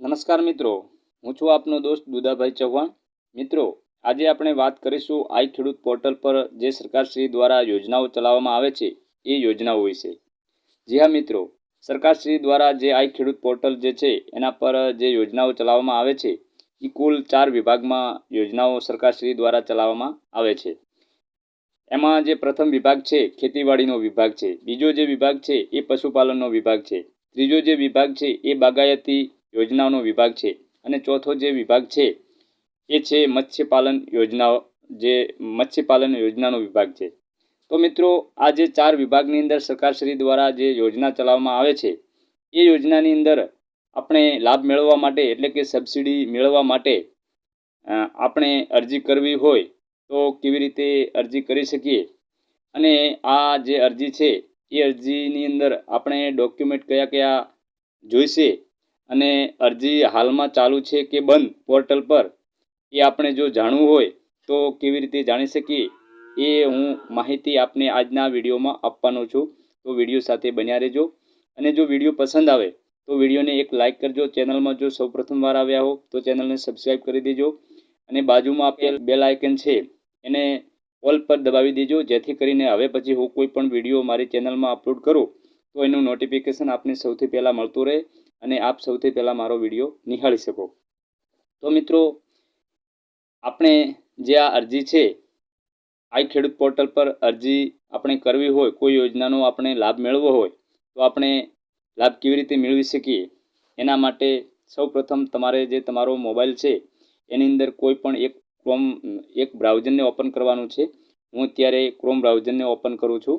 નમસ્કાર મિત્રો, હું છું આપનો દોસ્ત દુદાભાઈ ચૌહાણ. મિત્રો, આજે આપણે વાત કરીશું આઈ ખેડૂત પોર્ટલ પર જે સરકારશ્રી દ્વારા યોજનાઓ ચલાવવામાં આવે છે, એ યોજનાઓ વિશે. જી હા મિત્રો, સરકારશ્રી દ્વારા જે આઈ ખેડૂત પોર્ટલ જે છે, એના પર જે યોજનાઓ ચલાવવામાં આવે છે, એ કુલ ચાર વિભાગમાં યોજનાઓ સરકારશ્રી દ્વારા ચલાવવામાં આવે છે. એમાં જે પ્રથમ વિભાગ છે, ખેતીવાડીનો વિભાગ છે, બીજો જે વિભાગ છે, એ પશુપાલનનો વિભાગ છે, ત્રીજો જે વિભાગ છે, એ બાગાયતી યોજનાઓનો વિભાગ છે. અને ચોથો જે વિભાગ છે, એ છે મત્સ્યપાલન યોજનાઓ, જે મત્સ્યપાલન યોજનાનો વિભાગ છે. તો મિત્રો, આ જે ચાર વિભાગની અંદર સરકારશ્રી દ્વારા જે યોજના ચલાવવામાં આવે છે, એ યોજનાની અંદર આપણે લાભ મેળવવા માટે, એટલે કે સબસિડી મેળવવા માટે આપણે અરજી કરવી હોય, તો કેવી રીતે અરજી કરી શકીએ? અને આ જે અરજી છે, એ અરજીની અંદર આપણે ડોક્યુમેન્ટ કયા કયા જોઈશે? અને અરજી હાલમાં ચાલુ છે કે બંધ પોર્ટલ પર, એ આપણે જો જાણવું હોય તો કેવી રીતે જાણી શકીએ, એ હું માહિતી આપને આજના વિડીયોમાં આપવાનો છું. તો વીડિયો સાથે બન્યા રહેજો. અને જો વીડિયો પસંદ આવે, તો વિડીયોને એક લાઇક કરજો. ચેનલમાં જો સૌ પ્રથમવાર આવ્યા હો, તો ચેનલને સબસ્ક્રાઈબ કરી દેજો. અને બાજુમાં આપેલ બેલ આઇકન છે, એને ઓલ પર દબાવી દેજો. જેથી કરીને હવે પછી હું કોઈ પણ વીડિયો મારી ચેનલમાં અપલોડ કરું, તો એનું નોટિફિકેશન આપને સૌથી પહેલાં મળતું રહે. અને આપ સૌથી પહેલાં મારો વીડિયો નિહાળી શકો. તો મિત્રો, આપણે જે આ અરજી છે, આઈ ખેડૂત પોર્ટલ પર અરજી આપણે કરવી હોય, કોઈ યોજનાનો આપણે લાભ મેળવવો હોય, તો આપણે લાભ કેવી રીતે મેળવી શકીએ? એના માટે સૌપ્રથમ તમારે જે તમારો મોબાઈલ છે, એની અંદર કોઈ પણ એક ક્રોમ એક બ્રાઉઝરને ઓપન કરવાનું છે. હું અત્યારે ક્રોમ બ્રાઉઝરને ઓપન કરું છું.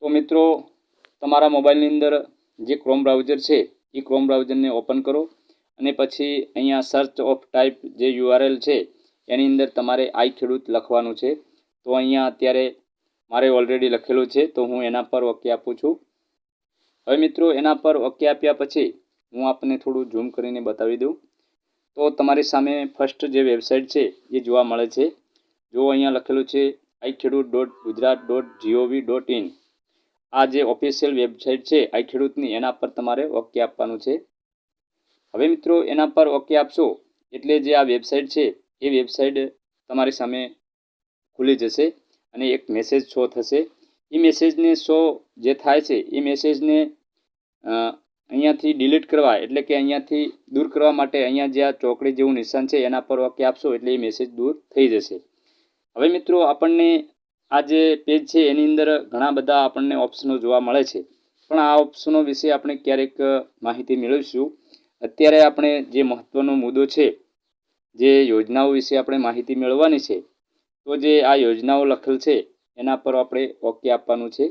તો મિત્રો, તમારા મોબાઈલની અંદર જે ક્રોમ બ્રાઉઝર છે, એ ક્રોમ બ્રાઉઝરને ઓપન કરો અને પછી અહીંયા સર્ચ ઓફ ટાઈપ જે યુઆરએલ છે, એની અંદર તમારે આઈ ખેડૂત લખવાનું છે. તો અહીંયા અત્યારે મારે ઓલરેડી લખેલું છે, તો હું એના પર ઓકે આપું છું. હવે મિત્રો, એના પર ઓકે આપ્યા પછી હું આપને થોડું ઝૂમ કરીને બતાવી દઉં. તો તમારી સામે ફર્સ્ટ જે વેબસાઇટ છે, એ જોવા મળે છે. જો અહીંયા લખેલું છે I Khedut dot Gujarat dot GOV dot in આ જે ઓફિશિયલ વેબસાઇટ છે, આઈ ખેડૂતની, એના પર તમારે ઓકે આપવાનું છે. હવે મિત્રો, એના પર ઓકે આપશો, એટલે જે આ વેબસાઇટ છે, એ વેબસાઇટ તમારી સામે ખુલી જશે અને એક મેસેજ શો થશે. એ મેસેજને શો જે થાય છે, એ મેસેજને અહીંયાથી ડિલીટ કરવા, એટલે કે અહીંયાથી દૂર કરવા માટે અહીંયા જે આ ચોકડી જેવું નિશાન છે, એના પર ઓકે આપશો, એટલે એ મેસેજ દૂર થઈ જશે. હવે મિત્રો, આપણને આ જે પેજ છે, એની અંદર ઘણા બધા આપણને ઓપ્શનો જોવા મળે છે. પણ આ ઓપ્શનો વિશે આપણે ક્યારેક માહિતી મેળવીશું. અત્યારે આપણે જે મહત્ત્વનો મુદ્દો છે, જે યોજનાઓ વિશે આપણે માહિતી મેળવવાની છે, તો જે આ યોજનાઓ લખેલ છે, એના પર આપણે ઓકે આપવાનું છે.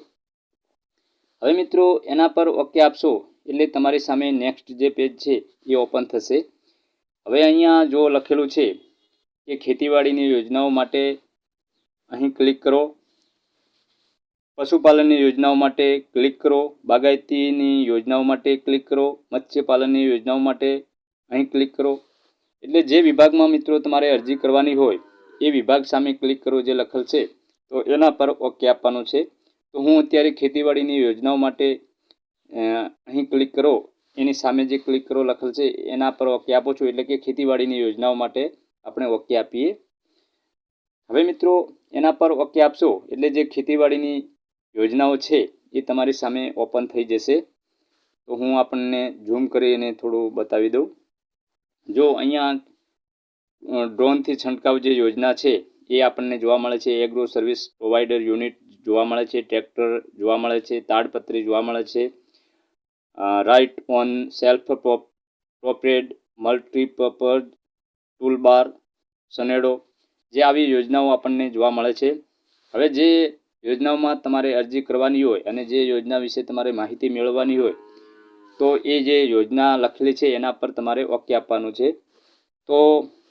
હવે મિત્રો, એના પર ઓકે આપશો એટલે તમારી સામે નેક્સ્ટ જે પેજ છે, એ ઓપન થશે. હવે અહીંયા જો લખેલું છે કે ખેતીવાડીની યોજનાઓ માટે અહીં ક્લિક કરો. પશુપાલનની યોજનાઓ માટે ક્લિક કરો. બાગાયતીની યોજનાઓ માટે ક્લિક કરો. મત્સ્યપાલનની યોજનાઓ માટે અહીં ક્લિક કરો. એટલે જે વિભાગમાં મિત્રો તમારે અરજી કરવાની હોય, એ વિભાગ સામે ક્લિક કરો જે લખેલ છે. તો એના પર ઓકે આપવાનું છે. તો હું અત્યારે ખેતીવાડીની યોજનાઓ માટે અહીં ક્લિક કરો. એની સામે જે ક્લિક કરો લખેલ છે, એના પર ઓકે આપો છો. એટલે કે ખેતીવાડીની યોજનાઓ માટે આપણે ઓકે આપીએ. હવે મિત્રો, એના પર ઓકે આપશો? એટલે જે ખેતીવાડીની યોજનાઓ છે, એ તમારી સામે ઓપન થઈ જશે. તો હું આપણને ઝૂમ કરીને થોડું બતાવી દઉં. જો અહીંયા ડ્રોનથી છંટકાવ જે યોજના છે, એ આપણને જોવા મળે છે. એગ્રો સર્વિસ પ્રોવાઈડર યુનિટ જોવા મળે છે ટ્રેક્ટર જોવા મળે છે, તાડપત્રી જોવા મળે છે. Right on self propelled multipurpose toolbar Sanedo જે આવી યોજનાઓ આપણને જોવા મળે છે. હવે જે યોજનાઓમાં તમારે અરજી કરવાની હોય અને જે યોજના વિશે તમારે માહિતી મેળવવાની હોય, તો એ જે યોજના લખેલી છે એના પર તમારે ઓકે આપવાનું છે. તો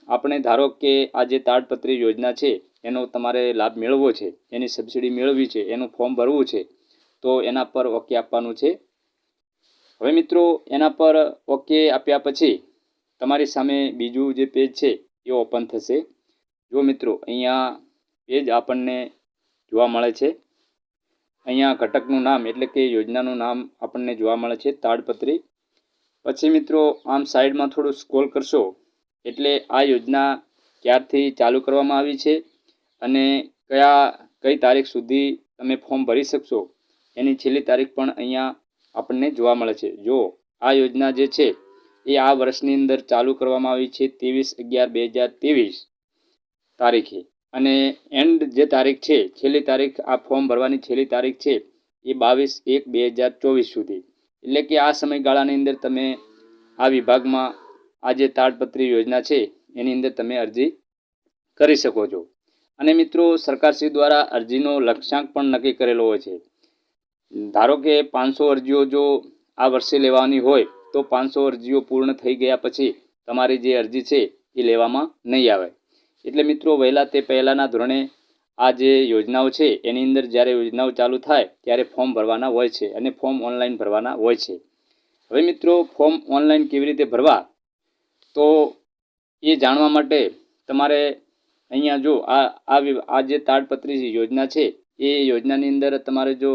આપણે ધારો કે આ જે તાડપત્રી યોજના છે, એનો તમારે લાભ મેળવવો છે, એની સબસિડી મેળવવી છે, એનું ફોર્મ ભરવું છે, તો એના પર ઓકે આપવાનું છે. હવે મિત્રો, એના પર ઓકે આપ્યા પછી તમારી સામે બીજું જે પેજ છે એ ઓપન થશે. જો મિત્રો, અહીંયા પેજ આપણને જોવા મળે છે. અહીંયા ઘટકનું નામ એટલે કે યોજનાનું નામ આપણને જોવા મળે છે, તાડપત્રી. પછી મિત્રો, આમ સાઈડમાં થોડું સ્ક્રોલ કરશો, એટલે આ યોજના ક્યારથી ચાલુ કરવામાં આવી છે અને કયા, કઈ તારીખ સુધી તમે ફોર્મ ભરી શકશો, એની છેલ્લી તારીખ પણ અહીંયા આપણને જોવા મળે છે. જો આ યોજના જે છે, એ આ વર્ષની અંદર ચાલુ કરવામાં આવી છે, ત્રેવીસ અગિયાર, બે હજાર ત્રેવીસ. તારીખે. અને એન્ડ જે તારીખ છે, છેલ્લી તારીખ આ ફોર્મ ભરવાની છેલ્લી તારીખ છે, એ બાવીસ એક બે હજાર ચોવીસ સુધી. એટલે કે આ સમયગાળાની અંદર તમે આ વિભાગમાં આ જે તાડપત્રી યોજના છે, એની અંદર તમે અરજી કરી શકો છો. અને મિત્રો, સરકારશ્રી દ્વારા અરજીનો લક્ષ્યાંક પણ નક્કી કરેલો હોય છે. ધારો કે પાંચસો અરજીઓ જો આ વર્ષે લેવાની હોય, તો પાંચસો અરજીઓ પૂર્ણ થઈ ગયા પછી તમારી જે અરજી છે, એ લેવામાં નહીં આવે. એટલે મિત્રો, વહેલા તે પહેલાંના ધોરણે આ જે યોજનાઓ છે, એની અંદર જ્યારે યોજનાઓ ચાલુ થાય, ત્યારે ફોર્મ ભરવાના હોય છે અને ફોર્મ ઓનલાઈન ભરવાના હોય છે. હવે મિત્રો, ફોર્મ ઓનલાઈન કેવી રીતે ભરવા? તો એ જાણવા માટે તમારે અહીંયા જો આ આ જે તાડપત્રી યોજના છે, એ યોજનાની અંદર તમારે જો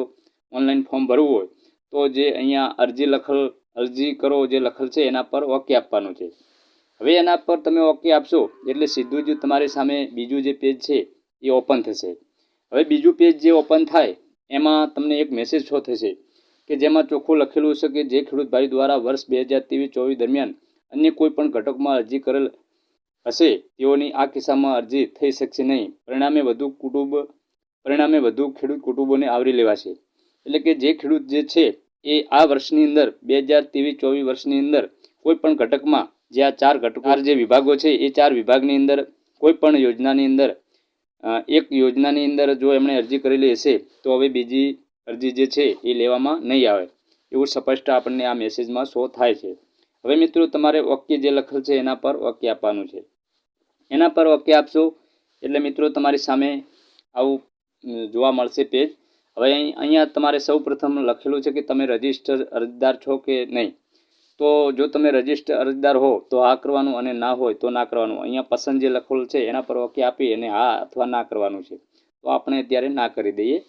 ઓનલાઈન ફોર્મ ભરવું હોય, તો જે અહીંયા અરજી લખલ, અરજી કરો જે લખેલ છે, એના પર ઓકે આપવાનું છે. હવે એના પર તમે ઓકે આપશો, એટલે સીધું જ તમારી સામે બીજું જે પેજ છે, એ ઓપન થશે. હવે બીજું પેજ જે ઓપન થાય, એમાં તમને એક મેસેજ શો થશે કે જેમાં ચોખ્ખું લખેલું છે કે જે ખેડૂત ભાઈ દ્વારા વર્ષ બે હજાર ત્રેવીસ ચોવીસ દરમિયાન અન્ય કોઈ પણ ઘટકમાં અરજી કરેલ હશે, તેઓની આ કિસ્સામાં અરજી થઈ શકશે નહીં. પરિણામે વધુ કુટુંબ, પરિણામે વધુ ખેડૂત કુટુંબોને આવરી લેવાશે. એટલે કે જે ખેડૂત જે છે, એ આ વર્ષની અંદર, બે હજાર ત્રેવીસ ચોવીસ વર્ષની અંદર કોઈ પણ ઘટકમાં જે આ ચાર ઘટકો જે વિભાગો છે, એ ચાર વિભાગની અંદર કોઈ પણ યોજનાની અંદર એક યોજનાની અંદર જો એમણે અરજી કરેલી હશે, તો હવે બીજી અરજી જે છે, એ લેવામાં નહીં આવે. એવું સ્પષ્ટ આપણને આ મેસેજમાં શો થાય છે. હવે મિત્રો, તમારે ઓકે જે લખેલ છે, એના પર ઓકે આપવાનું છે. એના પર ઓકે આપશો, એટલે મિત્રો, તમારી સામે આવું જોવા મળશે પેજ. હવે અહીં, અહીંયા તમારે સૌ લખેલું છે કે તમે રજિસ્ટર અરજદાર છો કે નહીં? તો જો તમે રજિસ્ટર અરજદાર હો, તો હા કરવાનું અને ના હોય તો ના કરવાનું. અહીંયા પસંદ જે લખેલું છે, એના પર ઓકે આપી અને હા અથવા ના કરવાનું છે. તો આપણે અત્યારે ના કરી દઈએ.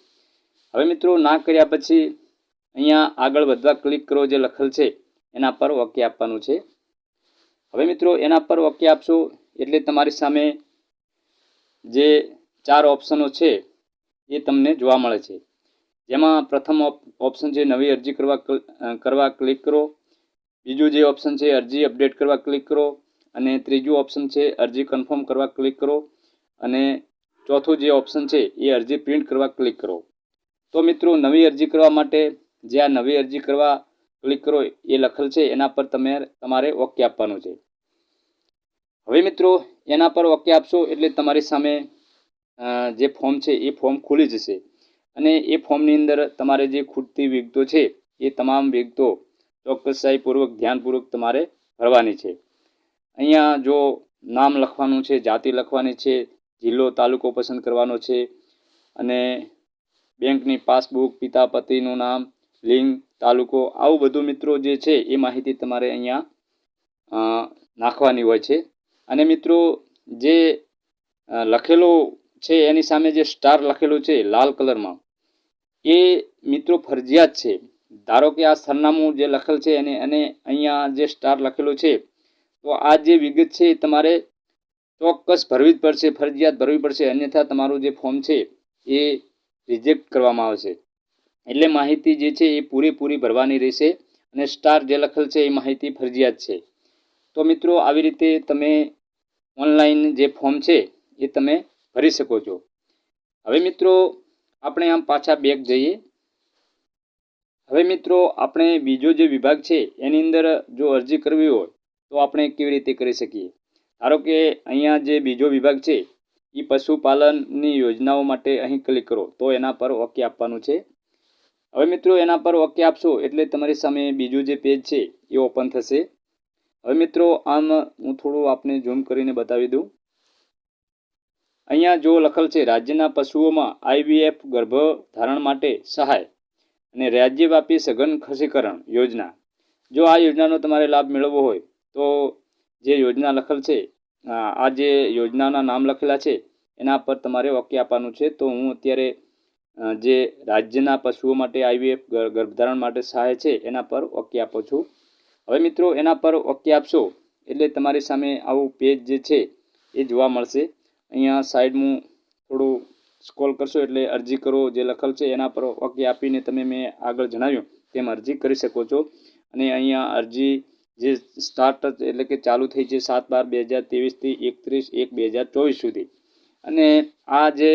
હવે મિત્રો, ના કર્યા પછી અહીંયા આગળ વધવા ક્લિક કરો જે લખેલ છે, એના પર ઓકે આપવાનું છે. હવે મિત્રો, એના પર ઓકે આપશો એટલે તમારી સામે જે ચાર ઓપ્શનો છે, એ તમને જોવા મળે છે. જેમાં પ્રથમ ઓપ- ઓપ્શન છે, નવી અરજી કરવા કરવા ક્લિક કરો. બીજું જે ઓપ્શન છે અરજી અપડેટ કરવા ક્લિક કરો અને ત્રીજું ઓપ્શન છે અરજી કન્ફર્મ કરવા ક્લિક કરો અને ચોથું જે ઓપ્શન છે એ અરજી પ્રિન્ટ કરવા ક્લિક કરો. તો મિત્રો નવી અરજી કરવા માટે જે આ નવી અરજી કરવા ક્લિક કરો એ લખેલ છે એના પર તમે તમારે ઓકે આપવાનું છે. હવે મિત્રો એના પર ઓકે આપશો એટલે તમારી સામે જે ફોર્મ છે એ ફોર્મ ખુલી જશે. અને એ ફોર્મની અંદર તમારે જે ખૂટતી વિગતો છે એ તમામ વિગતો ચોક્કસાઈપૂર્વક ધ્યાનપૂર્વક તમારે ભરવાની છે. અહીંયા જો નામ લખવાનું છે, જાતિ લખવાની છે, જિલ્લો, તાલુકો પસંદ કરવાનો છે, અને બેંકની પાસબુક પિતા પતિનું નામ, લિંગ, તાલુકો, આવું બધું મિત્રો જે છે એ માહિતી તમારે અહીંયા નાખવાની હોય છે. અને મિત્રો જે લખેલો છે એની સામે જે સ્ટાર લખેલું છે લાલ કલરમાં, એ મિત્રો ફરજિયાત છે. ધારો કે આ સરનામું જે લખેલ છે અને અને અહીંયા જે સ્ટાર લખેલું છે, તો આ જે વિગત છે એ તમારે ચોક્કસ ભરવી જ પડશે, ફરજિયાત ભરવી પડશે. અન્યથા તમારું જે ફોર્મ છે એ રિજેક્ટ કરવામાં આવશે. એટલે માહિતી જે છે એ પૂરેપૂરી ભરવાની રહેશે અને સ્ટાર જે લખેલ છે એ માહિતી ફરજિયાત છે. તો મિત્રો, આવી રીતે તમે ઓનલાઈન જે ફોર્મ છે એ તમે ભરી શકો છો. હવે મિત્રો, આપણે આમ પાછા બેક જઈએ. હવે મિત્રો, આપણે બીજો જે વિભાગ છે, એની અંદર જો અરજી કરવી હોય, તો આપણે કેવી રીતે કરી શકીએ? ધારો કે અહીંયા જે બીજો વિભાગ છે એ પશુપાલનની યોજનાઓ માટે અહીં ક્લિક કરો, તો એના પર ઓકે આપવાનું છે. હવે મિત્રો, એના પર ઓકે આપશો એટલે તમારી સામે બીજું જે પેજ છે, એ ઓપન થશે. હવે મિત્રો, આમ હું થોડું આપને ઝૂમ કરીને બતાવી દઉં. અહીંયા જો લખેલ છે, રાજ્યના પશુઓમાં આઈવીએફ ગર્ભ ધારણ માટે સહાય. અને રાજ્યવ્યાપી સઘન ખસીકરણ યોજના. જો આ યોજનાનો તમારે લાભ મેળવવો હોય, તો જે યોજના લખેલ છે આ જે યોજનાના નામ લખેલા છે, એના પર તમારે ઓકે આપવાનું છે. તો હું અત્યારે જે રાજ્યના પશુઓ માટે આઈવીએફ ગર્ભધારણ માટે સહાય છે, એના પર ઓકે આપું છું. હવે મિત્રો, એના પર ઓકે આપશો, એટલે તમારી સામે આવું પેજ જે છે, એ જોવા મળશે. અહીંયા સાઈડ હું થોડું સ્કોલ કરશો એટલે અરજી કરો જે લખેલ છે એના પર ઓકે આપીને તમે મેં આગળ જણાવ્યું તેમ અરજી કરી શકો છો. અને અહીંયા અરજી જે સ્ટાર્ટ એટલે કે ચાલુ થઈ છે સાત બાર બે હજાર ત્રેવીસથી એકત્રીસ એક બે હજાર ચોવીસ સુધી. અને આ જે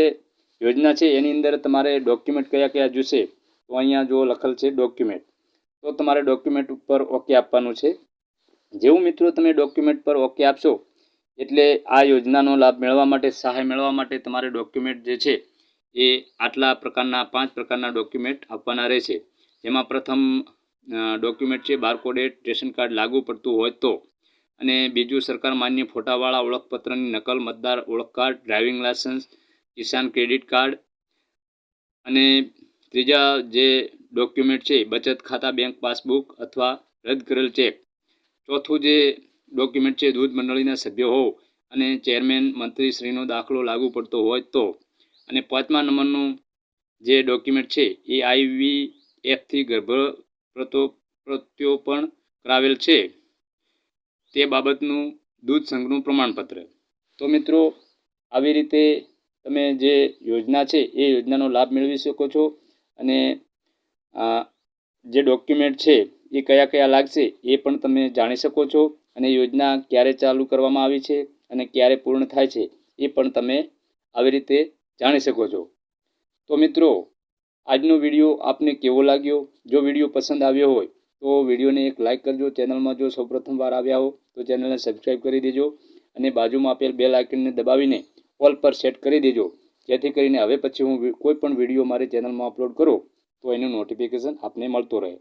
યોજના છે એની અંદર તમારે ડોક્યુમેન્ટ કયા કયા જોશે તો અહીંયા જો લખેલ છે ડોક્યુમેન્ટ તો તમારે ડોક્યુમેન્ટ ઉપર ઓકે આપવાનું છે. જેવું મિત્રો તમે ડોક્યુમેન્ટ પર ઓકે આપશો એટલે આ યોજનાનો લાભ મેળવવા માટે, સહાય મેળવવા માટે તમારે ડોક્યુમેન્ટ જે છે, એ આટલા પ્રકારના, પાંચ પ્રકારના ડોક્યુમેન્ટ આપવાના રહેશે. જેમાં પ્રથમ ડોક્યુમેન્ટ છે બારકોડેટ રેશન કાર્ડ લાગુ પડતું હોય તો. અને બીજું, સરકાર માન્ય ફોટાવાળા ઓળખપત્રની નકલ, મતદાર ઓળખ card driving licence Kisan credit card. અને ત્રીજા જે ડોક્યુમેન્ટ છે, બચત ખાતા બેંક પાસબુક અથવા રદ કરેલ ચેક ચોથું જે ડોક્યુમેન્ટ છે, દૂધ મંડળીના સભ્યો હોવ અને ચેરમેન મંત્રીશ્રીનો દાખલો લાગુ પડતો હોય તો. અને પાંચમા નંબરનું જે ડોક્યુમેન્ટ છે, એ આઈવી એફથી ગર્ભ પ્રત્યો પણ કરાવેલ છે. તે બાબતનું દૂધ સંઘનું પ્રમાણપત્ર. તો મિત્રો, આવી રીતે તમે જે યોજના છે, એ યોજનાનો લાભ મેળવી શકો છો. અને જે ડોક્યુમેન્ટ છે, એ કયા કયા લાગશે, એ પણ તમે જાણી શકો છો. અને યોજના ક્યારે ચાલુ કરવામાં આવી છે અને ક્યારે પૂર્ણ થાય છે, એ પણ તમે આવી રીતે જાણી શકો છો. તો મિત્રો, આજનો વીડિયો આપને કેવો લાગ્યો? જો વીડિયો પસંદ આવ્યો હોય, તો વિડીયોને એક લાઇક કરજો. ચેનલમાં જો સૌપ્રથમ વાર આવ્યા હો, તો ચેનલને સબસ્ક્રાઈબ કરી દેજો અને બાજુમાં આપેલ બે લાઇકનને દબાવીને ઓલ પર સેટ કરી દેજો. જેથી કરીને હવે પછી હું કોઈ પણ વીડિયો મારી ચેનલમાં અપલોડ કરું, તો એનું નોટિફિકેશન આપને મળતું રહે.